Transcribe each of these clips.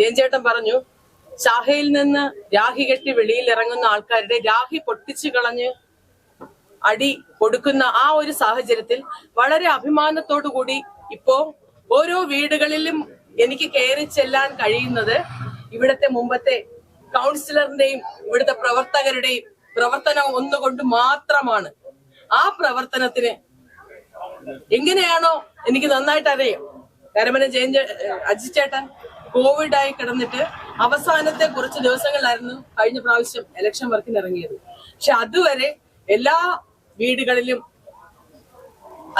ജയൻചേട്ടൻ പറഞ്ഞു ശാഖയിൽ നിന്ന് രാഹി കെട്ടി വെളിയിൽ ഇറങ്ങുന്ന ആൾക്കാരുടെ രാഹി പൊട്ടിച്ചു കളഞ്ഞ് അടി കൊടുക്കുന്ന ആ ഒരു സാഹചര്യത്തിൽ വളരെ അഭിമാനത്തോടു കൂടി ഇപ്പോ ഓരോ വീടുകളിലും എനിക്ക് കയറി ചെല്ലാൻ കഴിയുന്നത് ഇവിടുത്തെ മുമ്പത്തെ കൗൺസിലറിന്റെയും ഇവിടുത്തെ പ്രവർത്തകരുടെയും പ്രവർത്തനം ഒന്നുകൊണ്ട് മാത്രമാണ്. ആ പ്രവർത്തനത്തിന് എങ്ങനെയാണോ എനിക്ക് നന്നായിട്ട് അറിയാം. കരമന ജയൻ അജിച്ചേട്ടൻ കോവിഡ് ആയി കിടന്നിട്ട് അവസാനത്തെ കുറച്ച് ദിവസങ്ങളിലായിരുന്നു കഴിഞ്ഞ പ്രാവശ്യം ഇലക്ഷൻ വർക്കിന് ഇറങ്ങിയത്. പക്ഷെ അതുവരെ എല്ലാ വീടുകളിലും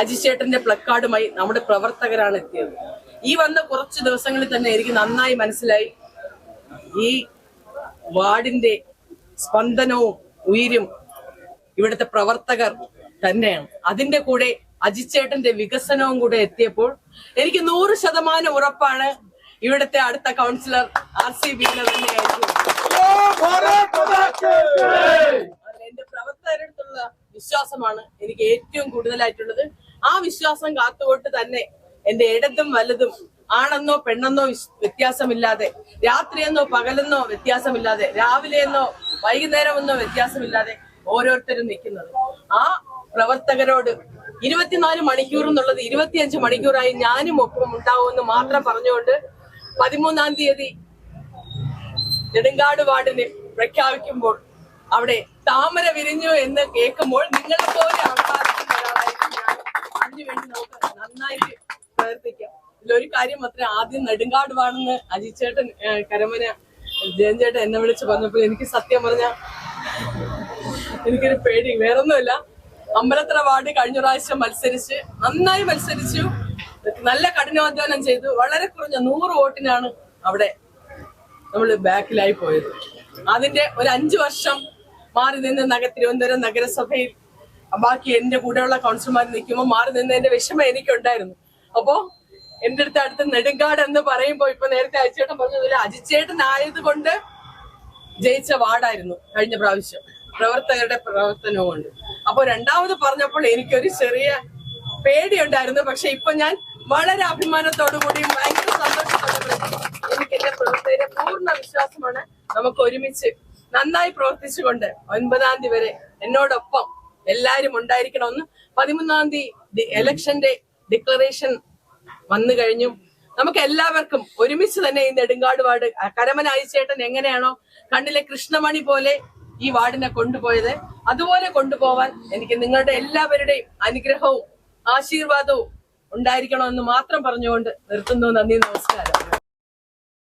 അജിച്ചേട്ടന്റെ പ്ലക്കാർഡുമായി നമ്മുടെ പ്രവർത്തകരാണ് എത്തിയത്. ഈ വന്ന കുറച്ച് ദിവസങ്ങളിൽ തന്നെ എനിക്ക് നന്നായി മനസ്സിലായി. ഈ വാർഡിന്റെ സ്പന്ദനവും ഉയരും ഇവിടുത്തെ പ്രവർത്തകർ തന്നെയാണ്. അതിന്റെ കൂടെ അജിച്ചേട്ടന്റെ വികസനവും കൂടെ എത്തിയപ്പോൾ എനിക്ക് നൂറ് ശതമാനം ഉറപ്പാണ് ഇവിടുത്തെ അടുത്ത കൗൺസിലർ ആർ സി അതിൽ എന്റെ പ്രവർത്തകരുടെ അടുത്തുള്ള വിശ്വാസമാണ് എനിക്ക് ഏറ്റവും കൂടുതലായിട്ടുള്ളത്. ആ വിശ്വാസം കാത്തുകൊണ്ട് തന്നെ എന്റെ ഇടതും വലുതും ആണെന്നോ പെണ്ണെന്നോ വ്യത്യാസമില്ലാതെ രാത്രിയെന്നോ പകലെന്നോ വ്യത്യാസമില്ലാതെ രാവിലെയെന്നോ വൈകുന്നേരമെന്നോ വ്യത്യാസമില്ലാതെ ഓരോരുത്തരും നിൽക്കുന്നത്. ആ പ്രവർത്തകരോട് ഇരുപത്തിനാല് മണിക്കൂർ എന്നുള്ളത് ഇരുപത്തിയഞ്ച് മണിക്കൂറായി ഞാനും ഒപ്പം ഉണ്ടാവുമെന്ന് മാത്രം പറഞ്ഞുകൊണ്ട് പതിമൂന്നാം തീയതി നെടുങ്കാട് വാർഡിനെ പ്രഖ്യാപിക്കുമ്പോൾ അവിടെ താമര വിരിഞ്ഞു എന്ന് കേൾക്കുമ്പോൾ നിങ്ങളെ പോലെ ആൾക്കാർ ഒരാളായിരിക്കും ഞാൻ. അതിനുവേണ്ടി നമുക്ക് നന്നായിട്ട് പ്രവർത്തിക്കാം. ഇതിലൊരു കാര്യം മാത്രമേ ആദ്യം നെടുങ്കാട് വാർഡെന്ന് അജിച്ചേട്ടൻ കരമന ജയൻചേട്ടൻ എന്നെ വിളിച്ച് പറഞ്ഞപ്പോൾ എനിക്ക് സത്യം പറഞ്ഞ എനിക്കൊരു പേടി. വേറൊന്നുമില്ല. അമ്പലത്തറ വാർഡ് കഴിഞ്ഞ പ്രാവശ്യം മത്സരിച്ച് നന്നായി മത്സരിച്ചു. നല്ല കഠിനാധ്വാനം ചെയ്തു വളരെ കുറഞ്ഞ നൂറ് വോട്ടിനാണ് അവിടെ നമ്മൾ ബാക്കിലായി പോയത്. അതിന്റെ ഒരു അഞ്ചു വർഷം മാറി നിന്ന് നഗ തിരുവനന്തപുരം നഗരസഭയിൽ ബാക്കി എന്റെ കൂടെയുള്ള കൗൺസിലർമാർ നിൽക്കുമ്പോൾ മാറി നിന്നതിന്റെ വിഷമം എനിക്കുണ്ടായിരുന്നു. അപ്പോ എന്റെ അടുത്ത് അടുത്ത് നെടുങ്കാട് എന്ന് പറയുമ്പോ ഇപ്പൊ നേരത്തെ അജിച്ചേട്ടൻ പറഞ്ഞതുപോലെ അജിച്ചേട്ടൻ ആയതുകൊണ്ട് ജയിച്ച വാർഡായിരുന്നു കഴിഞ്ഞ പ്രാവശ്യം. പ്രവർത്തകരുടെ പ്രവർത്തനവും കൊണ്ട് അപ്പൊ രണ്ടാമത് പറഞ്ഞപ്പോൾ എനിക്കൊരു ചെറിയ പേടിയുണ്ടായിരുന്നു. പക്ഷെ ഇപ്പൊ ഞാൻ വളരെ അഭിമാനത്തോടു കൂടി ഭയങ്കര സന്തോഷത്തോടെ എനിക്ക് എന്റെ പ്രവർത്തകരെ പൂർണ വിശ്വാസമാണ് നമുക്ക് ഒരുമിച്ച് നന്നായി പ്രവർത്തിച്ചുകൊണ്ട് ഒൻപതാം തീയതി വരെ എന്നോടൊപ്പം എല്ലാരും ഉണ്ടായിരിക്കണമെന്ന് പതിമൂന്നാം തീയതി ഇലക്ഷന്റെ ഡിക്ലറേഷൻ വന്നു കഴിഞ്ഞു. നമുക്ക് എല്ലാവർക്കും ഒരുമിച്ച് തന്നെ ഈ നെടുങ്കാട് വാർഡ് കരമന അയച്ചേട്ടൻ എങ്ങനെയാണോ കണ്ണിലെ കൃഷ്ണമണി പോലെ ഈ വാർഡിനെ കൊണ്ടുപോയത്. അതുപോലെ കൊണ്ടുപോവാൻ എനിക്ക് നിങ്ങളുടെ എല്ലാവരുടെയും അനുഗ്രഹവും ആശീർവാദവും ഉണ്ടായിരിക്കണമെന്ന് മാത്രം പറഞ്ഞുകൊണ്ട് നിർത്തുന്നു. നന്ദി നമസ്കാരം.